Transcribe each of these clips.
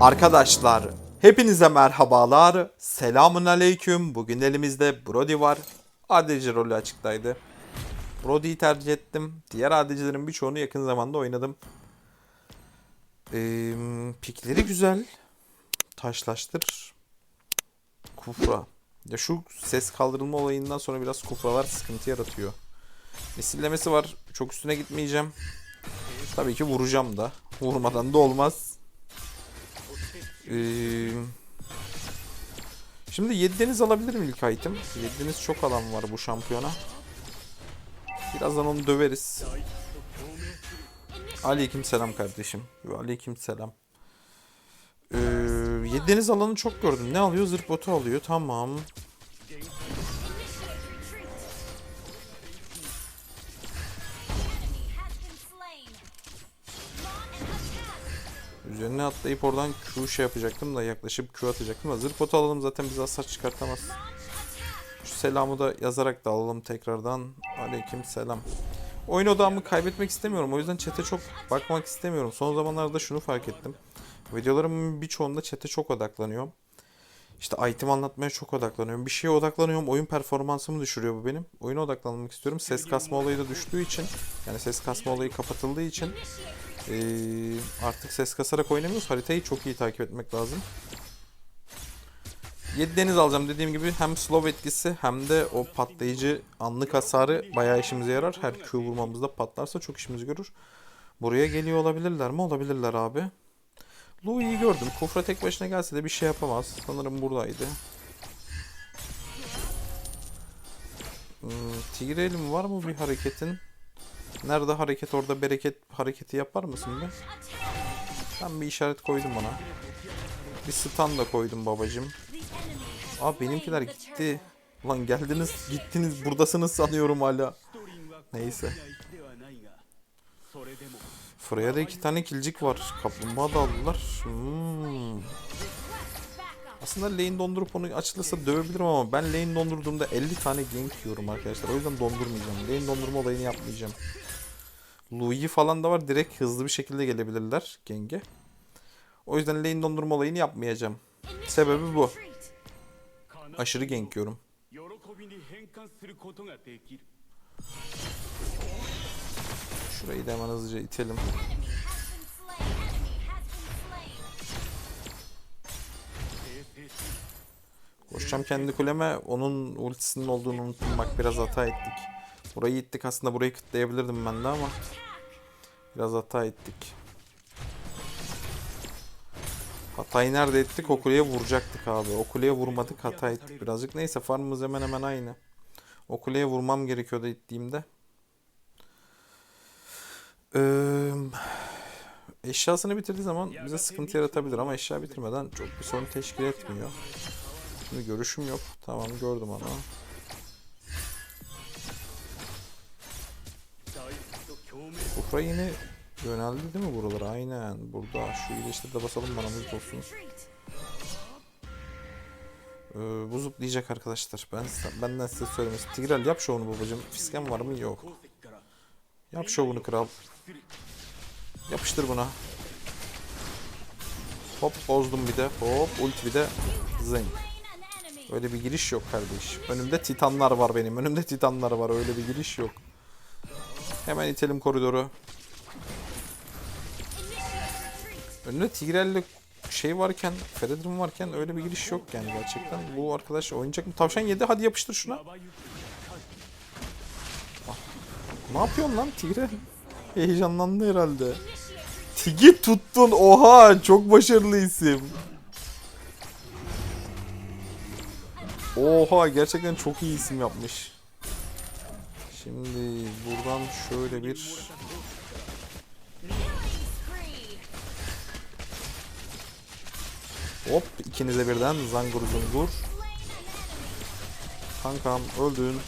Arkadaşlar hepinize merhabalar. Selamun aleyküm. Bugün elimizde Brody var. ADC rolü açıktaydı. Brody'yi tercih ettim. Diğer ADC'lerin birçoğunu yakın zamanda oynadım. Ee, pikleri güzel. Taşlaştır. Kufra. Ya şu ses kaldırılma olayından sonra biraz kufralar sıkıntı yaratıyor. Misillemesi var. Çok üstüne gitmeyeceğim. Tabii ki vuracağım da. Vurmadan da olmaz. Ee, şimdi 7 deniz alabilirim ilk item. 7 deniz çok alan var bu şampiyona. Birazdan onu döveriz. Aleyküm selam kardeşim. Aleyküm selam. Ee, 7 deniz alanı çok gördüm. Ne alıyor? Zırh botu alıyor. Tamam. Üzerine atlayıp oradan Q şey yapacaktım da yaklaşıp Q atacaktım da zırh potu alalım zaten bizi hasar çıkartamaz. Şu selamı da yazarak da alalım tekrardan. Aleyküm selam. Oyun odağımı kaybetmek istemiyorum. O yüzden chat'e çok bakmak istemiyorum. Son zamanlarda şunu fark ettim. Videolarımın birçoğunda chat'e çok odaklanıyorum. İşte item anlatmaya çok odaklanıyorum. Bir şeye odaklanıyorum. Oyun performansımı düşürüyor bu benim. Oyuna odaklanmak istiyorum. Ses kasma olayı da düştüğü için. Yani ses kasma olayı kapatıldığı için. Ee, artık ses kasarak oynamıyoruz. Haritayı çok iyi takip etmek lazım. 7 deniz alacağım dediğim gibi hem slow etkisi hem de o patlayıcı anlık hasarı bayağı işimize yarar. Her Q vurmamızda patlarsa çok işimizi görür. Buraya geliyor olabilirler mi? Olabilirler abi. Louis'i gördüm. Kufra tek başına gelse de bir şey yapamaz. Sanırım buradaydı. Hmm, Tigreal'in var mı bir hareketin? Nerede hareket orada bereket hareketi yapar mısın be? Ben bir işaret koydum ona. Bir stun da koydum babacım. Aa benimkiler gitti. Ulan geldiniz gittiniz buradasınız sanıyorum hala. Neyse. Freya iki tane kilcik var. Kaplumbağa da aldılar. Hmm. Aslında lane dondurup onu açılırsa dövebilirim ama ben lane dondurduğumda 50 tane gank yiyorum arkadaşlar. O yüzden dondurmayacağım. Lane dondurma olayını yapmayacağım. Louis falan da var. Direkt hızlı bir şekilde gelebilirler genge. O yüzden lane dondurma olayını yapmayacağım. Sebebi bu. Aşırı gank yiyorum. Şurayı da hemen hızlıca itelim. Koşacağım kendi kuleme. Onun ultisinin olduğunu unuttum. Bak biraz hata ettik. Burayı ittik. Aslında burayı kıtlayabilirdim ben de ama. Biraz hata ettik. Hatayı nerede ettik? O kuleye vuracaktık abi. O kuleye vurmadık hata ettik birazcık. Neyse farmımız hemen hemen aynı. O kuleye vurmam gerekiyordu ittiğimde. Eee eşyasını bitirdiği zaman bize sıkıntı yaratabilir ama eşya bitirmeden çok bir sorun teşkil etmiyor. Şimdi görüşüm yok. Tamam gördüm onu. Safra yine yöneldi değil mi buralara? Aynen. Burada şu iyileştir de basalım bana muz olsun. Ee, bu zıplayacak arkadaşlar. Ben benden size söylemesi. Tigral yap şovunu babacım. Fisken var mı? Yok. Yap şovunu kral. Yapıştır buna. Hop bozdum bir de. Hop ulti bir de. Zing. Öyle bir giriş yok kardeş. Önümde titanlar var benim. Önümde titanlar var. Öyle bir giriş yok. Hemen itelim koridoru. Önünde Tigrel'le şey varken, Feridrim varken öyle bir giriş yok yani gerçekten. Bu arkadaş oynayacak mı? Tavşan yedi hadi yapıştır şuna. Ah, ne yapıyorsun lan Tigrel? Heyecanlandı herhalde. Tigi tuttun oha çok başarılı isim. Oha gerçekten çok iyi isim yapmış. Şimdi buradan şöyle bir Hop ikinize birden zangur zungur. Kankam öldün.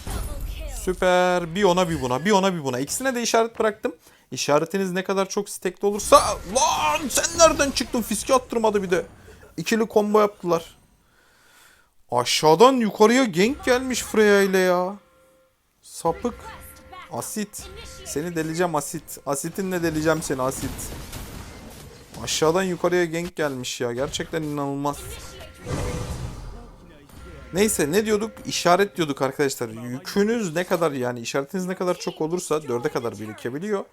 Süper. Bir ona bir buna. Bir ona bir buna. İkisine de işaret bıraktım. İşaretiniz ne kadar çok stekli olursa... Lan sen nereden çıktın? Fiske attırmadı bir de. İkili combo yaptılar. Aşağıdan yukarıya gank gelmiş Freya ile ya. Sapık. Asit. Seni deleceğim asit. Asitinle deleceğim seni asit. Aşağıdan yukarıya gank gelmiş ya. Gerçekten inanılmaz. Neyse ne diyorduk? İşaret diyorduk arkadaşlar. Yükünüz ne kadar yani işaretiniz ne kadar çok olursa dörde kadar birikebiliyor.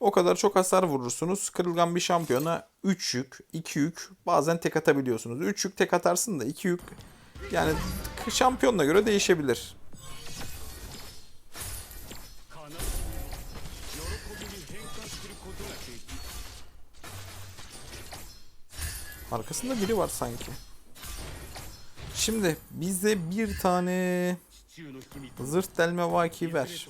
O kadar çok hasar vurursunuz. Kırılgan bir şampiyona 3 yük, 2 yük bazen tek atabiliyorsunuz. 3 yük tek atarsın da 2 yük yani şampiyonuna göre değişebilir. Arkasında biri var sanki. Şimdi bize bir tane zırt delme vaki ver.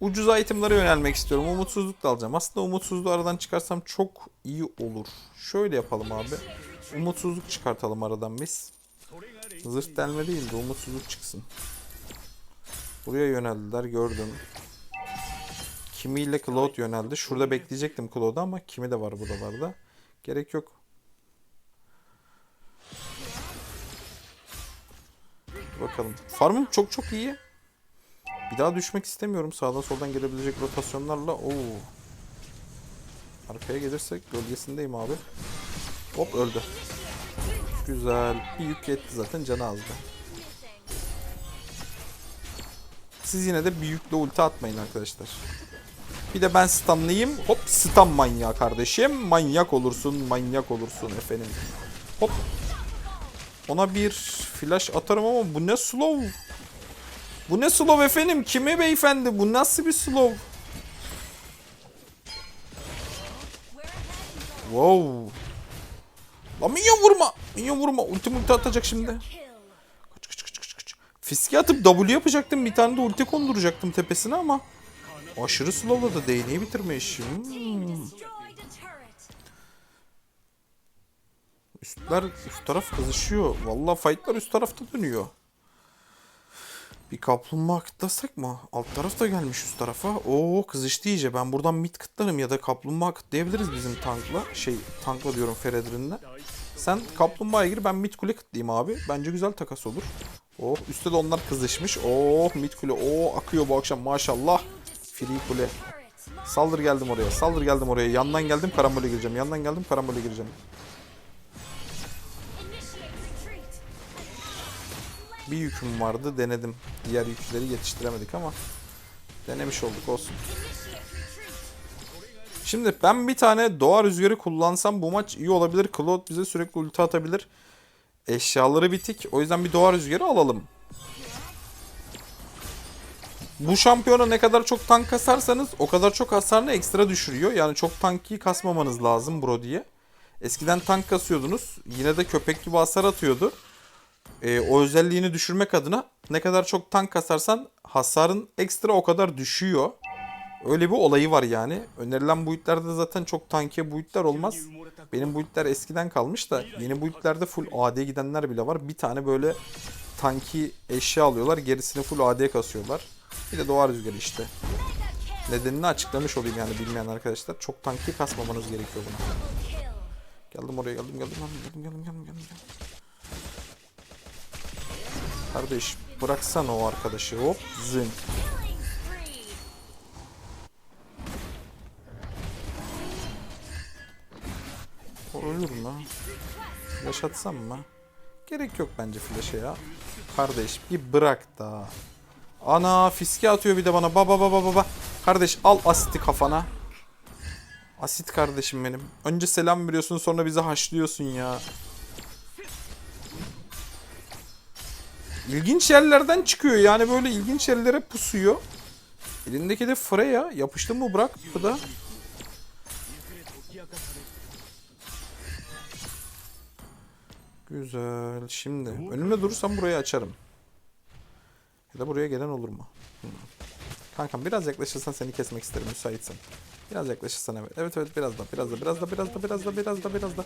Ucuz itemlara yönelmek istiyorum. Umutsuzluk da alacağım. Aslında umutsuzluğu aradan çıkarsam çok iyi olur. Şöyle yapalım abi. Umutsuzluk çıkartalım aradan biz. Zırt delme değil de umutsuzluk çıksın. Buraya yöneldiler gördüm. Kimiyle Cloud yöneldi. Şurada bekleyecektim Cloud'u ama kimi de var buralarda. Gerek yok. Bakalım. Farmım çok çok iyi. Bir daha düşmek istemiyorum. Sağdan soldan gelebilecek rotasyonlarla. Oo. Arkaya gelirsek gölgesindeyim abi. Hop öldü. Güzel. Bir yük yetti zaten canı azdı. Siz yine de bir yükle ulti atmayın arkadaşlar. Bir de ben stunlayayım. Hop stun manyağı kardeşim. Manyak olursun, manyak olursun efendim. Hop. Ona bir flash atarım ama bu ne slow? Bu ne slow efendim? Kime beyefendi? Bu nasıl bir slow? Wow. Lan minyon vurma. Minyon vurma. Ulti multi atacak şimdi. Kaç kaç kaç kaç kaç. Fiske atıp W yapacaktım. Bir tane de ulti konduracaktım tepesine ama. Aşırı slowladı. Değneği bitirmiş. Hmm. Üstler üst taraf kızışıyor. Vallahi fightlar üst tarafta dönüyor. Bir kaplumbağa kıtlasak mı? Alt taraf da gelmiş üst tarafa. Oo kızıştı iyice. Ben buradan mid kıtlarım ya da kaplumbağa kıtlayabiliriz bizim tankla. Şey tankla diyorum Feredrin'le. Sen kaplumbağaya gir ben mid kule kıtlayayım abi. Bence güzel takas olur. Oh üstte de onlar kızışmış. Oh mid kule. Oh akıyor bu akşam maşallah. Free kule. Saldır geldim oraya. Saldır geldim oraya. Yandan geldim karambole gireceğim. Yandan geldim karambole gireceğim. Bir yüküm vardı denedim. Diğer yükleri yetiştiremedik ama denemiş olduk olsun. Şimdi ben bir tane doğa rüzgarı kullansam bu maç iyi olabilir. Claude bize sürekli ulti atabilir. Eşyaları bitik. O yüzden bir doğa rüzgarı alalım. Bu şampiyona ne kadar çok tank kasarsanız o kadar çok hasarını ekstra düşürüyor. Yani çok tanki kasmamanız lazım bro diye. Eskiden tank kasıyordunuz. Yine de köpek gibi hasar atıyordu e, o özelliğini düşürmek adına ne kadar çok tank kasarsan hasarın ekstra o kadar düşüyor. Öyle bir olayı var yani. Önerilen build'lerde zaten çok tankiye build'ler olmaz. Benim build'ler eskiden kalmış da yeni build'lerde full AD'ye gidenler bile var. Bir tane böyle tanki eşya alıyorlar. Gerisini full AD'ye kasıyorlar. Bir de doğa rüzgarı işte. Nedenini açıklamış olayım yani bilmeyen arkadaşlar. Çok tanki kasmamanız gerekiyor buna. Geldim oraya geldim geldim geldim geldim geldim geldim. geldim. Kardeş bıraksana o arkadaşı hop zın. O ölür mü? Flash mı? Gerek yok bence flash'e ya. Kardeş bir bırak da. Ana fiske atıyor bir de bana. Baba baba baba. Kardeş al asiti kafana. Asit kardeşim benim. Önce selam veriyorsun sonra bizi haşlıyorsun ya. İlginç yerlerden çıkıyor yani böyle ilginç yerlere pusuyor. Elindeki de Freya. Yapıştı mı bırak bu da. Güzel. Şimdi önümde durursam burayı açarım. Ya da buraya gelen olur mu? Hmm. Kankam biraz yaklaşırsan seni kesmek isterim müsaitsen. Biraz yaklaşırsan evet. Evet evet biraz da biraz da biraz da biraz da biraz da biraz da biraz da.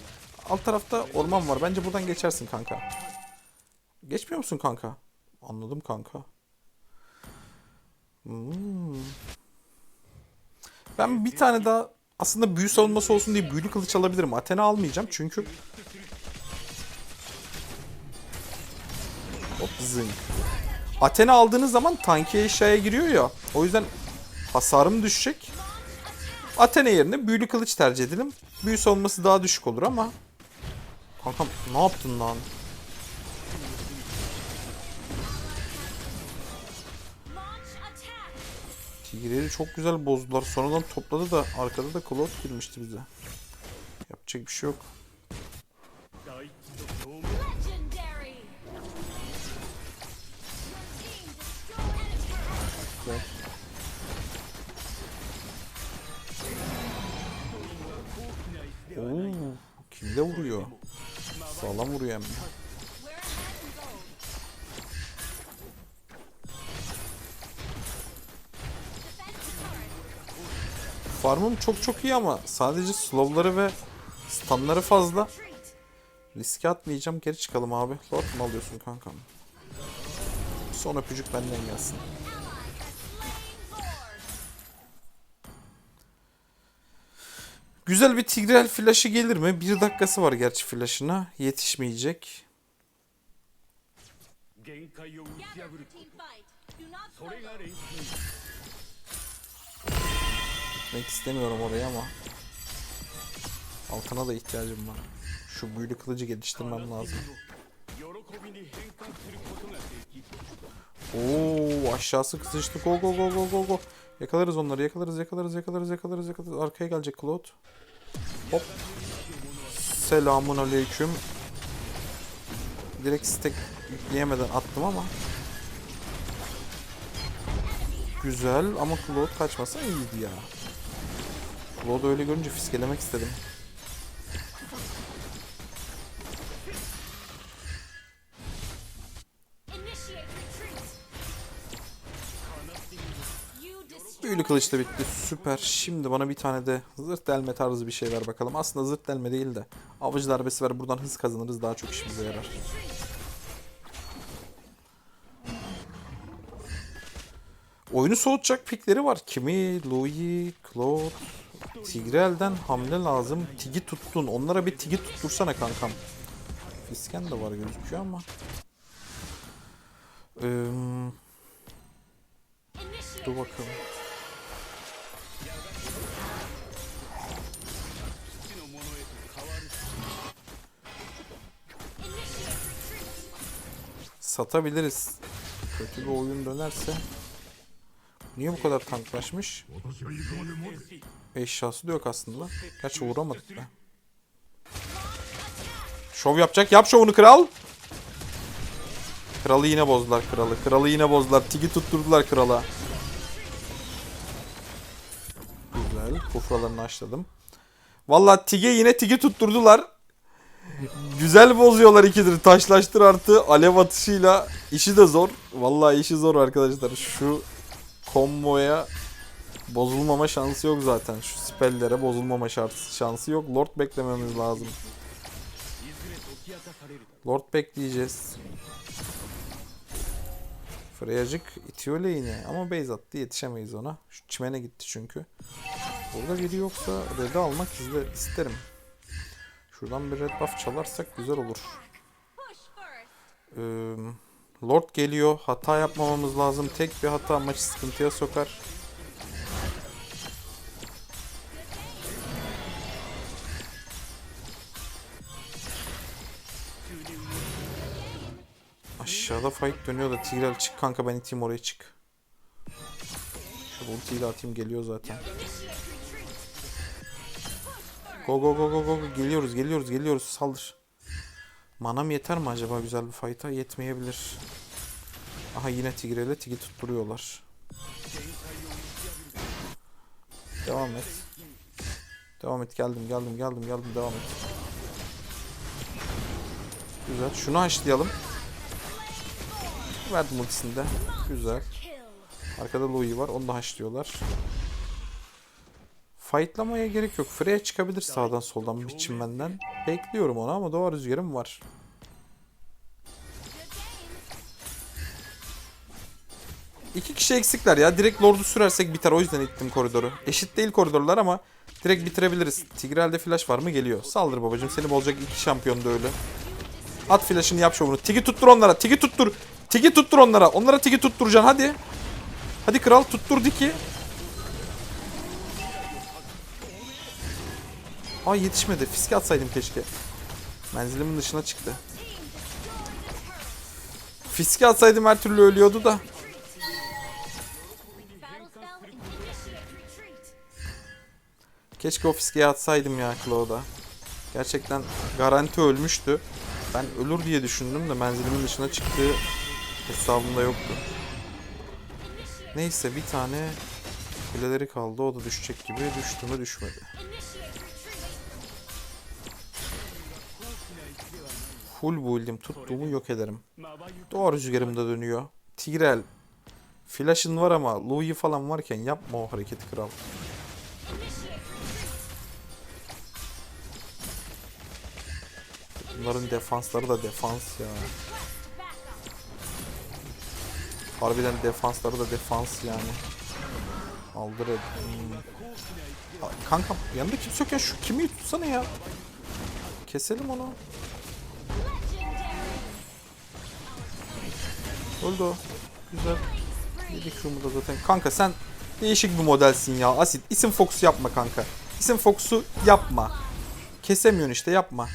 Alt tarafta orman var. Bence buradan geçersin kanka. Geçmiyor musun kanka? Anladım kanka. Hmm. Ben bir tane daha aslında büyü savunması olsun diye büyülü kılıç alabilirim. Athena almayacağım çünkü Hop zing. Athena aldığınız zaman tanki eşyaya giriyor ya. O yüzden hasarım düşecek. Athena yerine büyülü kılıç tercih edelim. Büyü savunması daha düşük olur ama. Kankam ne yaptın lan? Tigre'yi çok güzel bozdular. Sonradan topladı da arkada da Claude girmişti bize. Yapacak bir şey yok. Güzel. Oo, kimde vuruyor? Sağlam vuruyor hem. Farmım çok çok iyi ama sadece slowları ve stunları fazla. Riske atmayacağım. Geri çıkalım abi. Lord mu alıyorsun kankam? Son öpücük benden gelsin. Güzel bir Tigrel flash'ı gelir mi? Bir dakikası var gerçi flash'ına. Yetişmeyecek. Gitmek istemiyorum oraya ama Altına da ihtiyacım var. Şu büyülü kılıcı geliştirmem lazım. Oo aşağısı kızıştı. Go go go go go go. Yakalarız onları. Yakalarız yakalarız yakalarız yakalarız yakalarız. Arkaya gelecek Claude. Hop. Selamun aleyküm. Direkt stack yükleyemeden attım ama. Güzel ama Claude kaçmasa iyiydi ya. Claude öyle görünce fiskelemek istedim. Büyülü kılıç da bitti. Süper. Şimdi bana bir tane de zırt delme tarzı bir şey ver bakalım. Aslında zırt delme değil de avcı darbesi ver. Buradan hız kazanırız. Daha çok işimize yarar. Oyunu soğutacak pikleri var. Kimi? Louis, Claude, Tigrel'den hamle lazım. Tigi tuttun. Onlara bir tigi tuttursana kankam. Fisken de var gözüküyor ama. Ee, dur bakalım. Satabiliriz. Kötü bir oyun dönerse Niye bu kadar tanklaşmış? Eşyası da yok aslında. Gerçi vuramadık be. Şov yapacak. Yap şovunu kral. Kralı yine bozdular kralı. Kralı yine bozdular. Tigi tutturdular krala. Güzel. Kufralarını açladım. Vallahi Tig'e yine Tig'i tutturdular. Güzel bozuyorlar ikidir. Taşlaştır artı alev atışıyla işi de zor. Vallahi işi zor arkadaşlar. Şu komboya bozulmama şansı yok zaten. Şu spellere bozulmama şansı, şansı yok. Lord beklememiz lazım. Lord bekleyeceğiz. Freyacık itiyor yine ama base attı yetişemeyiz ona. Şu çimene gitti çünkü. Burada biri yoksa red'i almak izle, isterim. Şuradan bir red buff çalarsak güzel olur. Ee, Lord geliyor. Hata yapmamamız lazım. Tek bir hata maçı sıkıntıya sokar. Aşağıda fight dönüyor da Tigreal çık kanka ben iteyim oraya çık. Şu ultiyi de atayım geliyor zaten. Go go go go go. geliyoruz geliyoruz geliyoruz saldır. Manam yeter mi acaba güzel bir fight'a? Yetmeyebilir. Aha yine Tigre'yle Tig'i tutturuyorlar. Devam et. Devam et geldim geldim geldim geldim devam et. Güzel. Şunu haşlayalım. Verdim ultisini de. Güzel. Arkada Louis var. Onu da haşlıyorlar. Fightlamaya gerek yok. Freya çıkabilir sağdan soldan bir çimenden. Bekliyorum onu ama doğa rüzgarım var. İki kişi eksikler ya. Direkt Lord'u sürersek biter. O yüzden ittim koridoru. Eşit değil koridorlar ama direkt bitirebiliriz. Tigrel'de flash var mı? Geliyor. Saldır babacım. Seni bozacak iki şampiyon da öyle. At flash'ını yap şovunu. Tigi tuttur onlara. Tigi tuttur. Tigi tuttur onlara. Onlara tigi tutturacaksın. Hadi. Hadi kral tuttur Diki. Aa yetişmedi. Fiske atsaydım keşke. Menzilimin dışına çıktı. Fiske atsaydım her türlü ölüyordu da. Keşke o fiskeyi atsaydım ya Claw'da. Gerçekten garanti ölmüştü. Ben ölür diye düşündüm de menzilimin dışına çıktığı hesabımda yoktu. Neyse bir tane kuleleri kaldı. O da düşecek gibi. Düştü mü düşmedi. Full build'im tuttuğumu yok ederim. Doğa rüzgarımda dönüyor. Tigrel. Flash'ın var ama Louis falan varken yapma o hareketi kral. Bunların defansları da defans ya. Harbiden defansları da defans yani. Aldır et. Hmm. Aa, Kankam yanında kimse yokken şu kimi tutsana ya. Keselim onu. Öldü o. Güzel. Yedik şunu da zaten. Kanka sen değişik bir modelsin ya. Asit. İsim Fox yapma kanka. İsim Fox'u yapma. Kesemiyorsun işte yapma.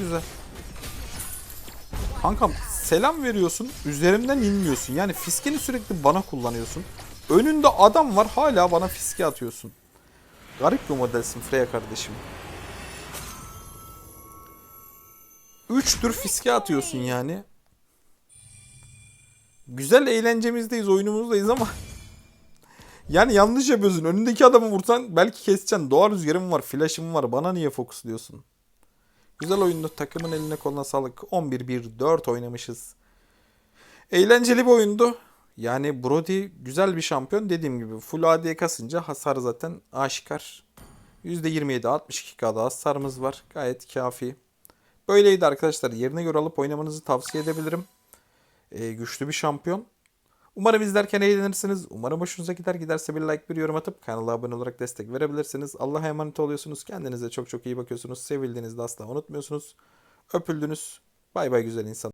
Güzel. Kankam selam veriyorsun üzerimden inmiyorsun. Yani fiskeni sürekli bana kullanıyorsun. Önünde adam var hala bana fiske atıyorsun. Garip bir modelsin Freya kardeşim. Üç tür fiske atıyorsun yani. Güzel eğlencemizdeyiz, oyunumuzdayız ama yani yanlış yapıyorsun. Önündeki adamı vursan belki keseceksin. Doğa rüzgarım var, flash'ım var. Bana niye fokusluyorsun? Güzel oyundu. Takımın eline koluna sağlık. 11-1-4 oynamışız. Eğlenceli bir oyundu. Yani Brody güzel bir şampiyon. Dediğim gibi full AD kasınca hasar zaten aşikar. %27 62k'da hasarımız var. Gayet kafi. Böyleydi arkadaşlar. Yerine göre alıp oynamanızı tavsiye edebilirim. Ee, güçlü bir şampiyon. Umarım izlerken eğlenirsiniz. Umarım hoşunuza gider. Giderse bir like bir yorum atıp kanala abone olarak destek verebilirsiniz. Allah'a emanet oluyorsunuz. Kendinize çok çok iyi bakıyorsunuz. Sevildiğinizde asla unutmuyorsunuz. Öpüldünüz. Bay bay güzel insanlar.